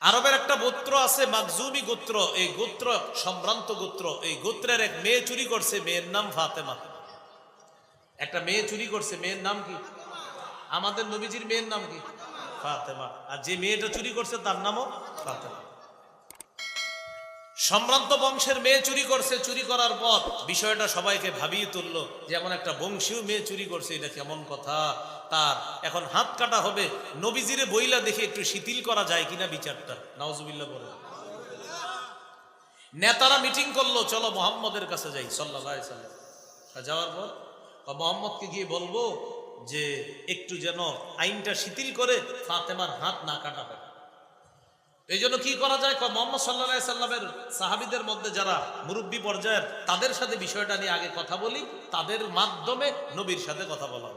আরবের একটা গোত্র আছে মাকজুমি গোত্র। এই গোত্র, সম্ভ্রান্ত গোত্র। এই গোত্রের এক মেয়ে চুরি করছে, মেয়ের নাম ফাতেমা। একটা মেয়ে চুরি করছে, মেয়ের নাম কি? আমাদের নবীজির মেয়ের নাম কি? ফাতেমা। আর যে মেয়েটা চুরি করছে, তার নামও ফাতেমা। সম্ভ্রান্ত বংশের মেয়ে চুরি করছে, চুরি করার পর বিষয়টা সবাইকে ভাবিয়ে তুললো যেমন একটা বংশীয় মেয়ে চুরি করছে, এটা কেমন কথা? তার এখন হাত কাটা হবে। নবীজিরে বইলা দেখে একটু শিথিল করা যায় কিনা বিচারটা। নওয়াজুবিল্লাহ বলে নেতারা মিটিং করল, চলো মোহাম্মদের কাছে যাই সাল্লাহ যাওয়ার পর মোহাম্মদকে গিয়ে বলব যে, একটু যেন আইনটা শিথিল করে ফাতেমার হাত না কাটা হয়। এই জন্য কি করা যায়? মোহাম্মদ সাল্লাহ সাল্লামের সাহাবিদের মধ্যে যারা মুরব্বী পর্যায়ের, তাদের সাথে বিষয়টা নিয়ে আগে কথা বলি, তাদের মাধ্যমে নবীর সাথে কথা বলা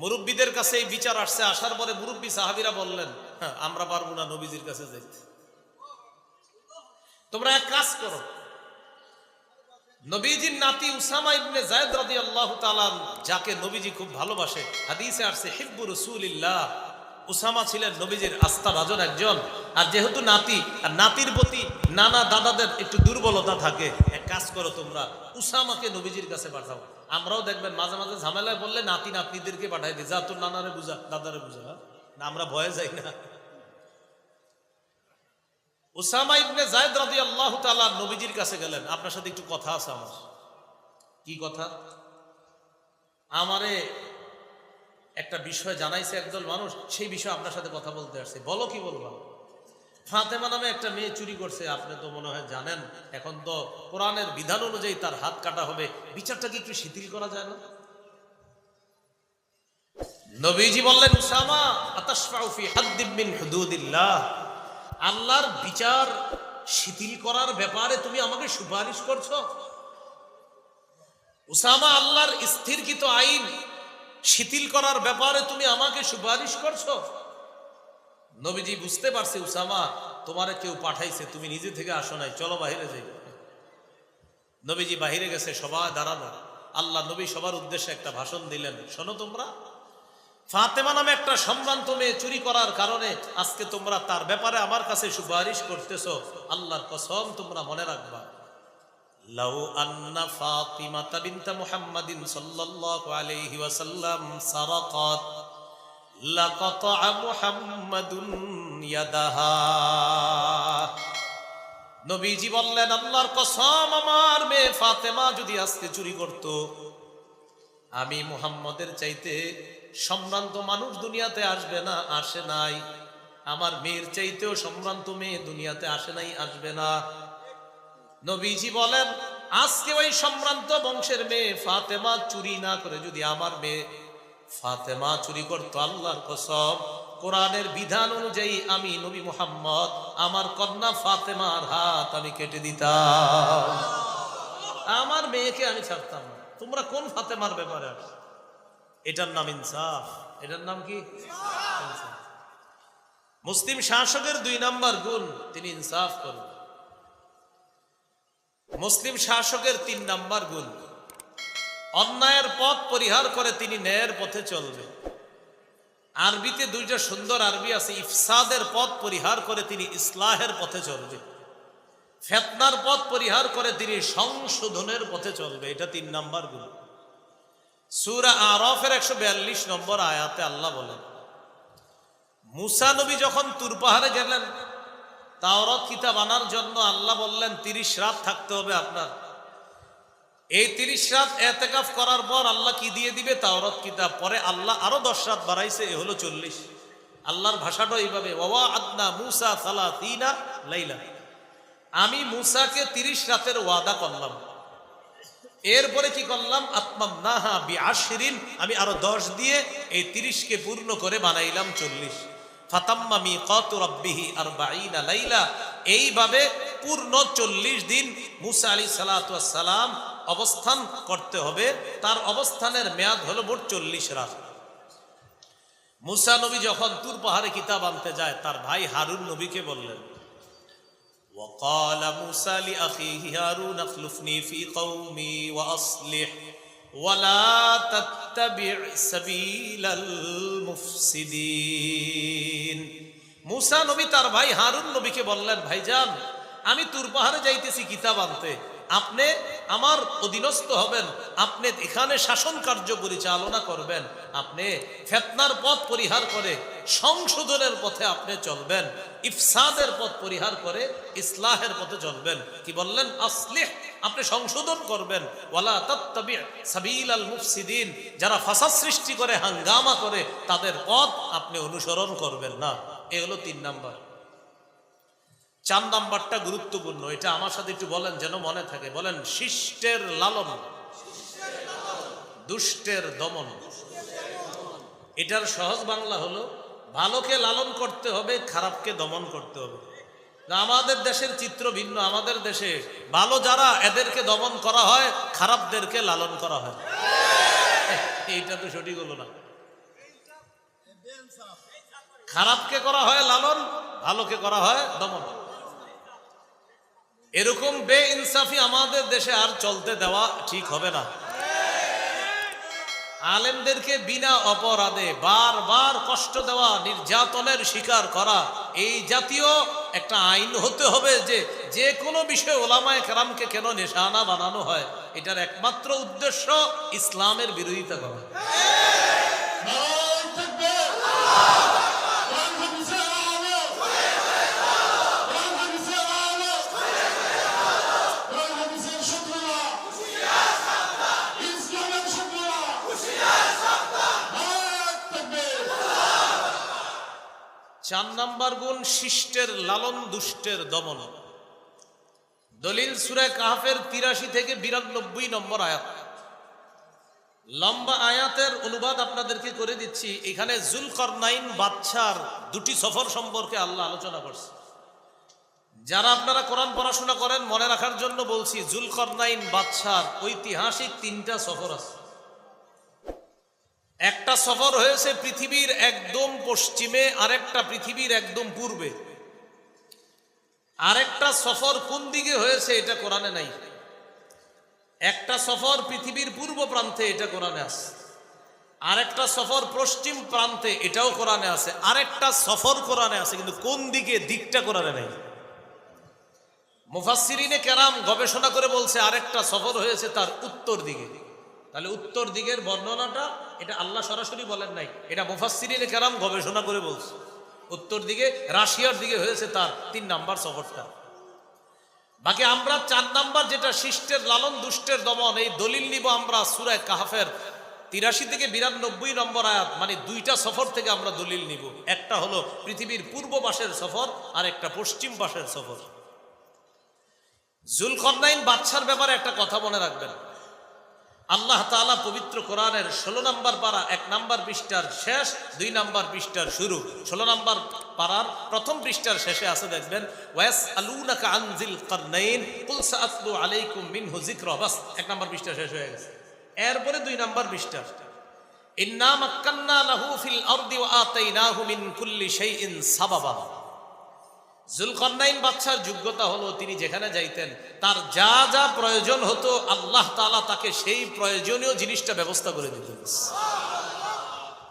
মুরব্বীদের কাছে এই বিচার আসছে, আসার পরে মুরব্বী সাহাবিরা বললেন হ্যাঁ আমরা পারব না নবীজির কাছে যাইতে। তোমরা এক কাজ করো। নবীজির নাতি উসামা ইবনে জায়দ রাদিয়াল্লাহু তাআলা যাকে নবীজি খুব ভালোবাসে, হাদিসে আসছে, হিব্বু রাসূলিল্লাহ। উসামা ছিলেন নবীজির আস্থা ভাজন একজন। আর যেহেতু নাতি, আর নাতির প্রতি নানা দাদাদের একটু দুর্বলতা থাকে, এক কাজ করো তোমরা, উসামাকে নবীজির কাছে পাঠাও। আমরাও দেখবেন মাঝে মাঝে ঝামেলায় বললে নাতি নাতনিদেরকে পাঠাই দিই, যা, তোর নানারে বুঝা, দাদারে বুঝা। হ্যাঁ? না, আমরা ভয়ে যাই না। উসামা ইবনে জায়দ রাদিয়াল্লাহু তাআলা নবীজির কাছে গেলেন। আপনার সাথে একটু কথা আছে আমার। কি কথা? আমারে একটা বিষয় জানাইছে একদল মানুষ, সেই বিষয়ে আপনার সাথে কথা বলতে আসছে। বলো কি বলবা? ফাতেমা নামে একটা মেয়ে চুরি করছে, আপনি তো মনে হয় জানেন। এখন তো কোরআনের বিধান অনুযায়ী তার হাত কাটা হবে। বিচারটা কি একটু শিথিল করা যায় না? নবীজি বললেন আল্লাহর বিচার শিথিল করার ব্যাপারে তুমি আমাকে সুপারিশ করছ? উসামা, আল্লাহর স্থিরকৃত আইন শিথিল করার ব্যাপারে তুমি আমাকে সুপারিশ করছ? নবীজি বুঝতে পারছে, উসামা, তোমারে কেউ পাঠাইছে, তুমি নিজে থেকে আসো নাই, চলো বাহিরে যাই। নবীজি বাহিরে গেছে, সবাই দাঁড়ানো আল্লাহ নবী সবার উদ্দেশ্যে একটা ভাষণ দিলেন, শোনো তোমরা, ফাতেমা নামে একটা সম্ভ্রান্ত মেয়ে চুরি করার কারণে আজকে তোমরা তার ব্যাপারে আমার কাছে সুপারিশ করতেছ। আল্লাহর কসম তোমরা মনে রাখবা। লাউ আন্না ফাতিমাতা বিনতা মুহাম্মাদিন সাল্লাল্লাহু আলাইহি ওয়াসাল্লাম সারাকাত, লাকাতা মুহাম্মাদুন ইয়াদাহা। নবীজি বললেন, আল্লাহর কসম, আমার মেয়ে ফাতেমা যদি আজকে চুরি করত, আমি মুহাম্মদের চাইতে সম্ভ্রান্ত মানুষ দুনিয়াতে আসবে না, আসে নাই। আমার মেয়ের চাইতেও সম্ভ্রান্ত মেয়ে দুনিয়াতে আসে নাই, আসবে না। নবীজি বলেন, আজকে ওই সম্ভ্রান্ত বংশের মেয়ে ফাতেমা চুরি না করে যদি আমার মেয়ে ফাতেমা চুরি করতো, আল্লাহর কসম, কোরআনের বিধান অনুযায়ী আমি নবী মোহাম্মদ, আমার কন্যা ফাতেমার হাত আমি কেটে দিতাম। আমার মেয়েকে আমি ছাড়তাম না। তোমরা কোন ফাতেমার ব্যাপারে আস এটার নাম ইনসাফ। এটার নাম কি? মুসলিম শাসকের দুই নাম্বার গুণ, তিনি ইনসাফ করুন। মুসলিম শাসকের তিন নাম্বার গুণ। অন্যায়ের পথ পরিহার করে তিনি ন্যায়ের পথে চলবে। আরবিতে দুইটা সুন্দর আরবি আছে, ইফসাদের পথ পরিহার করে তিনি ইসলাহের পথে চলবে। ফেতনার পথ পরিহার করে তিনি সংশোধনের পথে চলবে, এটা তিন নাম্বার গুণ। সুরা আরফের একশো বিয়াল্লিশ নম্বর আয়াতে আল্লাহ বলেন, মুসা নবী যখন তুর পাহাড়ে গেলেন তাওরত কিতাব আনার জন্য আল্লাহ বললেন, তিরিশ রাত থাকতে হবে আপনার। এই তিরিশ রাত এতেকাফ করার পর আল্লাহ কি দিয়ে দিবে? তাওরত কিতাব। পরে আল্লাহ আরও দশ রাত বাড়াইছে, এ হলো চল্লিশ। আল্লাহর ভাষাটা এইভাবে ওয়া আদনা মুসা সালা তিনা লাইলা। আমি মুসাকে তিরিশ রাতের ওয়াদা করলাম। এরপরে কি করলাম? আত্মাম নাহা বি আশরিন আমি আরও দশ দিয়ে এই তিরিশকে পূর্ণ করে বানাইলাম চল্লিশ। ফাতাম্মামি কত রব্বিহি আর বাইনা লাইলা এইভাবে পূর্ণ চল্লিশ দিন মুসা আলী সালাম অবস্থান করতে হবে তার অবস্থানের মেয়াদ হলো মোট চল্লিশ রাত মুসা নবী যখন তুর পাহাড়ে কিতাব আনতে যায় তার ভাই হারুন নবীকে বললেন وقال موسى لأخيه هارون اخلفني في قومي وأصلح ওয়ালা তাত্তাবি সাবিলাল মুফসিদিন। মুসা নবী তার ভাই হারুন নবীকে বললেন, ভাইজান, আমি তুর পাহাড়ে যাইতেছি কিতাব আনতে। আপনি আমার অধীনস্থ হবেন। আপনি এখানে শাসন কার্য পরিচালনা করবেন। আপনি ফেতনার পথ পরিহার করে সংশোধনের পথে আপনি চলবেন। ইফসাদের পথ পরিহার করে ইসলাহের পথে চলবেন। কি বললেন? আসলিহ, আপনি সংশোধন করবেন। ওয়ালা তাত্তাবি সাবিল আল মুফসিদিন, যারা ফাসাদ সৃষ্টি করে, হাঙ্গামা করে, তাদের পথ আপনি অনুসরণ করবেন না। এ হলো তিন নাম্বার। চার নাম্বারটা গুরুত্বপূর্ণ, এটা আমার সাথে একটু বলেন যেন মনে থাকে। বলেন, শিষ্টের লালন। দুষ্টের দমন। এটার সহজ বাংলা হলো ভালোকে লালন করতে হবে, খারাপকে দমন করতে হবে। আমাদের দেশের চিত্র ভিন্ন, আমাদের দেশে ভালো যারা, এদেরকে দমন করা হয়, খারাপদেরকে লালন করা হয়। এইটা তো সঠিক হলো না। খারাপকে করা হয় লালন, ভালোকে করা হয় দমন। এরকম বে ইনসাফি আমাদের দেশে আর চলতে দেওয়া ঠিক হবে না। আলেমদেরকে বিনা অপরাধে বারবার কষ্ট দেওয়া, নির্যাতনের শিকার করা, এই জাতীয় একটা আইন হতে হবে যে যে কোনো বিষয়ে ওলামায় কেরামকে কেন নিশানা বানানো হয়। এটার একমাত্র উদ্দেশ্য ইসলামের বিরোধিতা করা নারায়ণ তাকবীর কোরআন হাদিসের আলো কোরআন হাদিসের আলো কোরআন হাদিসের সূত্ররা ইসলামের সূত্ররা নারায়ণ তাকবীর চার নাম্বার গুণ শিষ্টের লালন দুষ্টের দমন। দলিল সুরে কাহাফের তিরাশি থেকে বিরানব্বই নম্বর আয়াত। লম্বা আয়াতের অনুবাদ আপনাদেরকে করে দিচ্ছি। এখানে জুলকরনাইন বাচ্চার দুটি সফর সম্পর্কে আল্লাহ আলোচনা করছে। যারা আপনারা কোরআন পড়াশোনা করেন, মনে রাখার জন্য বলছি, জুলকরনাইন বাচ্চার ঐতিহাসিক তিনটা সফর আছে। একটা সফর হয়েছে পৃথিবীর একদম পশ্চিমে, আরেকটা পৃথিবীর একদম পূর্বে। আরেকটা সফর কোন দিকে হয়েছে এটা কোরআনে নাই। একটা সফর পৃথিবীর পূর্ব প্রান্তে এটা কোরআনে আছে। আরেকটা সফর পশ্চিম প্রান্তে এটাও কোরআনে আছে। আরেকটা সফর কোরআনে আছে, কিন্তু কোন দিকে দিকটা কোরআনে নাই। মুফাসসিরিনে কেরাম গবেষণা করে বলছে, আরেকটা সফর হয়েছে তার উত্তর দিকে। তাহলে উত্তর দিকের বর্ণনাটা এটা আল্লাহ সরাসরি বলেন নাই। এটা মুফাসসিরিনে কেরাম গবেষণা করে বলছে। উত্তর দিকে, রাশিয়ার দিকে হয়েছে তার তিন নাম্বার সফরটা। বাকি আমরা চার নাম্বার যেটা শিষ্টের লালন দুষ্টের দমন, এই দলিল নিব আমরা সুরায় কাহাফের তিরাশি থেকে বিরানব্বই নম্বর আয়াত মানে দুইটা সফর থেকে আমরা দলিল নিব। একটা হলো পৃথিবীর পূর্ব পাশের সফর, আর একটা পশ্চিম পাশের সফর। জুলকরনাইন বাচ্চার ব্যাপারে একটা কথা মনে রাখবেন। আল্লাহ তাআলা পবিত্র কোরআনের ষোলো নম্বর পারা, এক নম্বর পৃষ্ঠার শেষ, দুই নম্বর পৃষ্ঠার শুরু। ষোলো নম্বর পারার প্রথম পৃষ্ঠার শেষে আছে দেখবেন ওয়াস আলুনাকা আনজিল করনাইন, কুল সাআতলু আলাইকুম মিন হুজিক বাস, এক নম্বর পৃষ্ঠা শেষ হয়ে গেছে। এরপরে দুই নাম্বার পৃষ্ঠা। ইন্না মাক্কান্না লাহু ফিল আরদি ওয়া আতাইনাহু মিন কুল্লি শাইইন সাবাবা জুলকরনাইন বাচ্চার যোগ্যতা হলো তিনি যেখানে যাইতেন, তার যা যা প্রয়োজন হতো, আল্লাহ তাআলা তাকে সেই প্রয়োজনীয় জিনিসটা ব্যবস্থা করে দিতেন।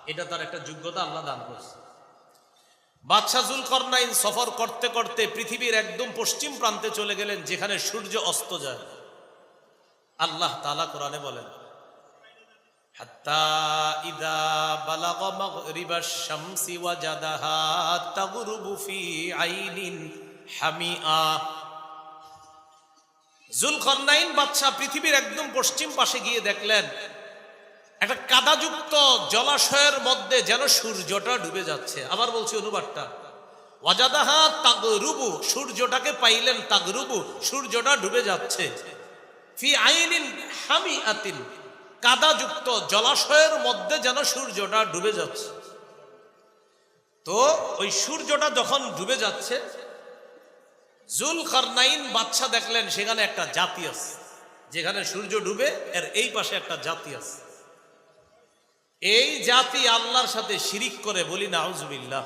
এটা তার একটা যোগ্যতা আল্লাহ দান করছে। বাদশা জুলকরনাইন সফর করতে করতে পৃথিবীর একদম পশ্চিম প্রান্তে চলে গেলেন, যেখানে সূর্য অস্ত যায়। আল্লাহ তাআলা কোরআনে বলেন বালাগ মাগরিবাশ শামসি ওয়াজাদাহা তাগরুবু ফি আইনিন হামিআ। জুলকরনাইন বাদশা পৃথিবীর একদম পশ্চিম পাশে গিয়ে দেখলেন, একটা কাদাযুক্ত জলাশয়ের মধ্যে যেন সূর্যটা ডুবে যাচ্ছে। আবার বলছি অনুবাদটা, ওয়াজাদাহা তাগরুবু, সূর্যটাকে পাইলেন তাগরুবু, সূর্যটা ডুবে যাচ্ছে। ফি আইনিন হামিআতিন কাদাযুক্ত জলাশয়ের মধ্যে যেন সূর্যটা ডুবে যাচ্ছে। তো ওই সূর্যটা যখন ডুবে যাচ্ছে জুল কারনাইন বাচ্চা দেখলেন, সেখানে একটা জাতি আছে। যেখানে সূর্য ডুবে, এর এই পাশে একটা জাতি আছে। এই জাতি আল্লাহর সাথে শিরিক করে বলি না আউজবিল্লাহ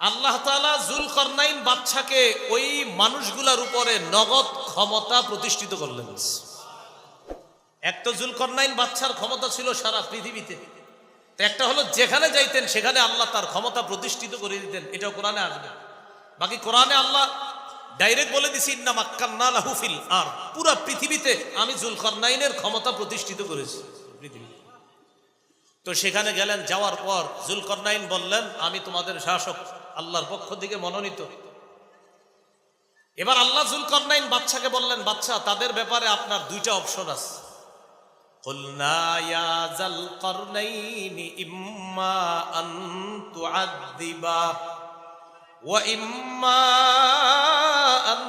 আল্লাহ তাআলা জুল করনাইন বাচ্চাকে ওই মানুষগুলার উপরে নগদ ক্ষমতা প্রতিষ্ঠিত করলেন। এক তো জুলকরনাইন বাচ্চার ক্ষমতা ছিল সারা পৃথিবীতে। তো একটা হলো যেখানে যাইতেন, সেখানে আল্লাহ তার ক্ষমতা প্রতিষ্ঠিত করে দিতেন। এটাও কোরআনে আসবে। বাকি কোরআনে আল্লাহ ডাইরেক্ট বলে দিছি, ইন্না মাক্কান্না লাহু ফিল আর পুরা পৃথিবীতে আমি জুলকারনাইনের ক্ষমতা প্রতিষ্ঠিত করেছি। পৃথিবীতে। তো সেখানে গেলেন, যাওয়ার পর জুলকরনাইন বললেন, আমি তোমাদের শাসক, আল্লাহর পক্ষ থেকে মনোনীত। এবার আল্লাহ জুলকরনাইন বাচ্চাকে বললেন, বাচ্চা, তাদের ব্যাপারে আপনার দুইটা অপশন আছে। قلنا يا ذا القرنين إما أن تعذبا وإما أن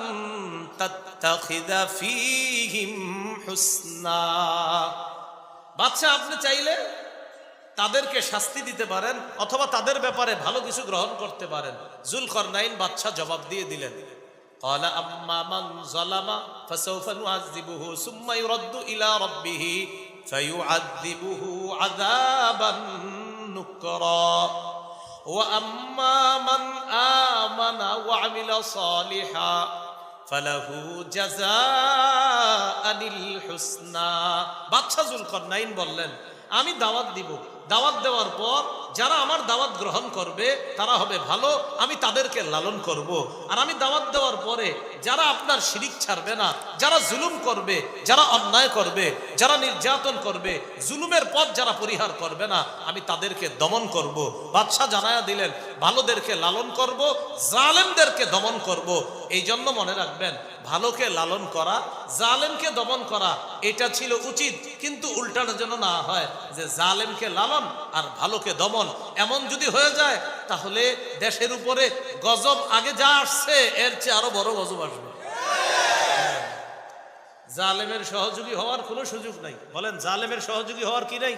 تتخذ فيهم حسنا বাচ্চা আপনি চাইলে তাদেরকে শাস্তি দিতে পারেন অথবা তাদের ব্যাপারে ভালো কিছু গ্রহণ করতে পারেন জুলকরনাইন বাচ্চা জবাব দিয়ে দিলেন قال أما من ظلم فسوف نعذبه ثم يرد إلى ربه فيعذبه عذابا نكرا وأما من آمن وعمل صالحا فله جزاء الحسنى বাদশা জুলকরনাইন বললেন আমি দাওয়াত দিব দাওয়াত দেওয়ার পর যারা আমার দাওয়াত গ্রহণ করবে, তারা হবে ভালো, আমি তাদেরকে লালন করব। আর আমি দাওয়াত দেওয়ার পরে যারা আপনার শিরিক ছাড়বে না, যারা জুলুম করবে, যারা অন্যায় করবে, যারা নির্যাতন করবে, জুলুমের পথ যারা পরিহার করবে না, আমি তাদেরকে দমন করব। বাদশাহ জানায়া দিলেন, ভালোদেরকে লালন করব, জালেমদেরকে দমন করব। এই জন্য মনে রাখবেন, ভালোকে লালন করা, জালেমকে দমন করা, এটা ছিল উচিত কিন্তু উল্টানো যেন না হয়, যে জালেমকে লালন আর ভালোকে দমন এমন যদি হয়ে যায়, তাহলে দেশের উপরে গজব আগে যা আসছে, এর চেয়ে আরও বড় গজব আসবে। জালেমের সহযোগী হওয়ার কোনো সুযোগ নাই। বলেন, জালেমের সহযোগী হওয়ার কি নাই?